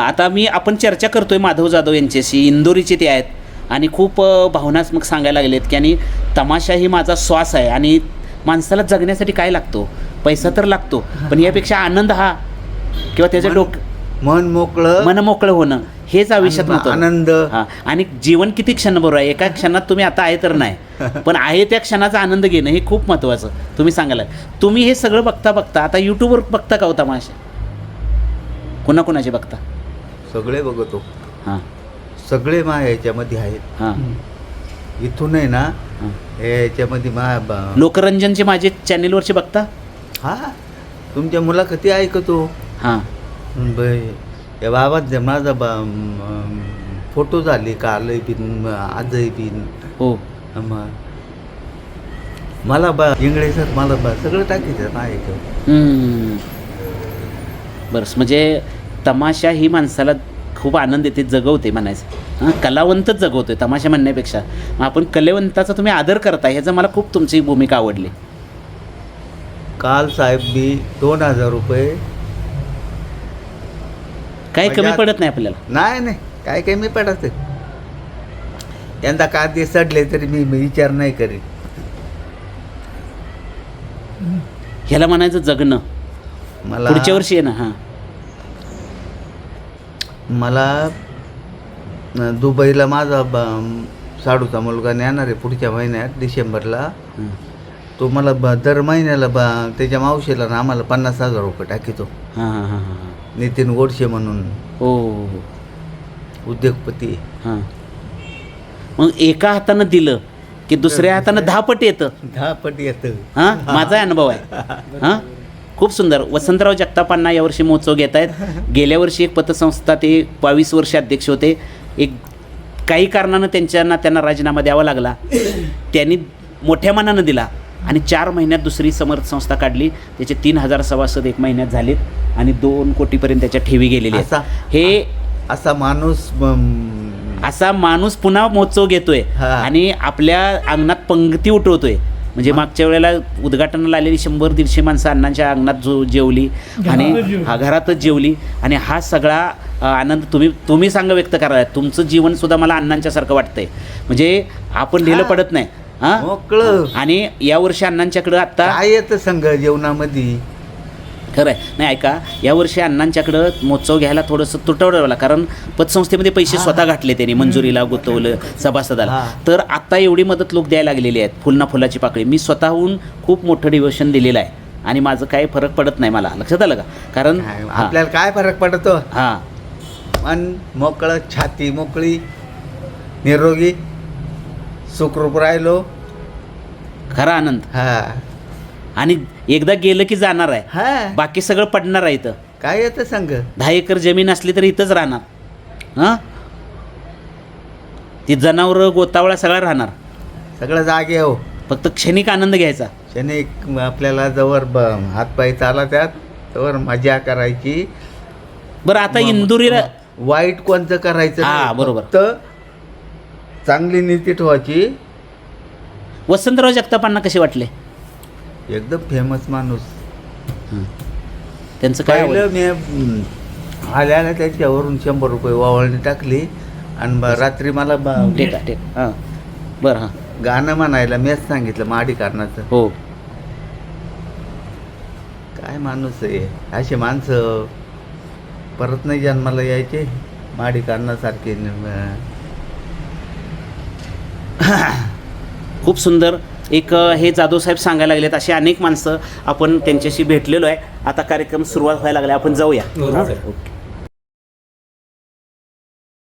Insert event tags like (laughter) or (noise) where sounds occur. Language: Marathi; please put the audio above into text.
आता मी आपण चर्चा करतोय माधव जाधव यांच्याशी. इंदोरीचे ते आहेत. आणि खूप भावनात्मक सांगायला लागलेत की आणि तमाशा ही माझा श्वास आहे. आणि माणसाला जगण्यासाठी काय लागतो? पैसा तर लागतो. पण यापेक्षा आनंद हा. किंवा त्याचं डोक मन मोकळं मन मोकळं होणं. हेच आयुष्यात महत्त्वाचं. आनंद. हा. आणि जीवन किती क्षणभर आहे? एका क्षणात तुम्ही आता आहे तर नाही. (laughs) पण आहे त्या क्षणाचा आनंद घेणं हे खूप महत्त्वाचं. तुम्ही सांगायला तुम्ही हे सगळं बघता बघता आता यूट्यूबवर बघता का हो तमाशा? कुणाकुणाचे बघता? सगळे बघतो. हां. सगळे मा याच्यामध्ये आहेत. हां. इथून आहे ना हां. हे याच्यामध्ये मा ब- लोकरंजनचे माझे चॅनेलवरचे बघता? हा. तुमच्या मुलाखती ऐकतो. हां. ब- या बाबात माझा बा म- फोटो झाले कालही बिन आजही बिन. हो. म- मला बा इंगळे सर मला बा सगळं टाकीचं ना ऐकतो हम्म. बरं म्हणजे तमाशा ही माणसाला खूप आनंद देते जगवते म्हणायचं. हां कलावंतच जगवतोय तमाशा म्हणण्यापेक्षा. मग आपण कलावंताचा तुम्ही आदर करता ह्याचं मला खूप तुमची भूमिका आवडली. काल साहेब मी दोन हजार रुपये काही कमी पडत नाही आपल्याला? नाही नाही. काय काय मी पडत यंदा कांदे सडले तरी मी मी विचार नाही करीत ह्याला म्हणायचं जगणं. मला पुढच्या वर्षी आहे ना हां. मला दुबईला माझा ब- साडूचा मुलगा नेणार आहे पुढच्या महिन्यात डिसेंबरला. तो मला ब दर महिन्याला ब त्याच्या मावशीला ना आम्हाला पन्नास हजार रुपये टाकीतो. हां हां हां हां. नितीन गोडशे म्हणून. हो हो हो. उद्योगपती. हां. मग एका हातानं दिलं की दुसऱ्या हातानं दहा पट येतं? दहा पट येतं. हां? माझा अनुभव आहे. (laughs) हां? खूप सुंदर. वसंतराव जगतापांना यावर्षी महोत्सव घेत आहेत. (laughs) गेल्या वर्षी एक पतसंस्था ते बावीस वर्ष अध्यक्ष होते. एक काही कारणानं त्यांच्यांना त्यांना राजीनामा द्यावा लागला. (coughs) त्यांनी मोठ्या मनानं दिला आणि चार महिन्यात दुसरी समर्थ संस्था काढली. त्याचे तीन हजार सभासद एक महिन्यात झालेत आणि दोन कोटीपर्यंत त्याच्या ठेवी गेलेल्या असा- हे असा माणूस असा माणूस पुन्हा महोत्सव घेतोय. आणि आपल्या अंगणात पंक्ती उठवतोय. म्हणजे मागच्या वेळेला उद्घाटनाला आलेली शंभर दीडशे माणसं अण्णांच्या अंगणात जो जेवली आणि हा घरातच जेवली. आणि हा सगळा आनंद तुम्ही तुम्ही सांगा व्यक्त करा तुमचं जीवन सुद्धा मला अण्णांच्या सारखं वाटतंय. म्हणजे आपण लिहिलं हा. पडत नाही. हा? मोकळं. आणि यावर्षी अण्णांच्याकडं आता काय येतं संघ जेवणामध्ये खरं आहे नाही ऐका. यावर्षी अण्णांच्याकडं महोत्सव घ्यायला थोडंसं तुटवलं कारण पतसंस्थेमध्ये पैसे स्वतः घातले त्यांनी मंजुरीला गुंतवलं सभासदाला. तर आता एवढी मदत लोक द्यायला लागलेली आहेत फुलना फुलाची पाकळी. मी स्वतःहून खूप मोठं डिव्होशन दिलेलं आहे. आणि माझं काही फरक पडत नाही मला. लक्षात आलं का? कारण आपल्याला काय फरक पडतो? हा. मन मोकळं छाती मोकळी निरोगी सुखरूप राहिलो. खरा आनंद. हा. आणि एकदा गेलं की जाणार आहे. हा. बाकी सगळं पडणार आहे इथं. काय येतं संघ दहा एकर जमीन असली तरी इथंच राहणार. हां? ती जनावरं गोतावळा सगळा राहणार. सगळं जागे हो. फक्त क्षणिक आनंद घ्यायचा. क्षणिक आपल्याला जवळ ब हातपाय चाला त्यात तवर मजा करायची. बरं आता इंदुरीला वाईट कोणतं करायचं हा, नाही. बरोबर. फक्त चांगली नीती ठेवायची. वसंतराव जगतापांना कसे वाटले? एकदम फेमस माणूस. त्यांचं काय पहिलं आवड? मी आल्याला त्याच्यावरून शंभर रुपये वावळणी टाकली. आणि ब- रात्री मला ब- ठीक आहे ठीक. हां. बरं हां. गाणं म्हणायला मीच सांगितलं माडी कारणाचं. हो. काय माणूस आहे असे माणसं परत नाही जन्माला यायचे. माडी कारणासारखे खूप सुंदर. एक हे जाधव साहेब सांगायला लागलेत अशी अनेक माणसं आपण त्यांच्याशी भेटलेलो आहे. आता कार्यक्रम सुरुवात व्हायला लागला आपण जाऊया? ओके.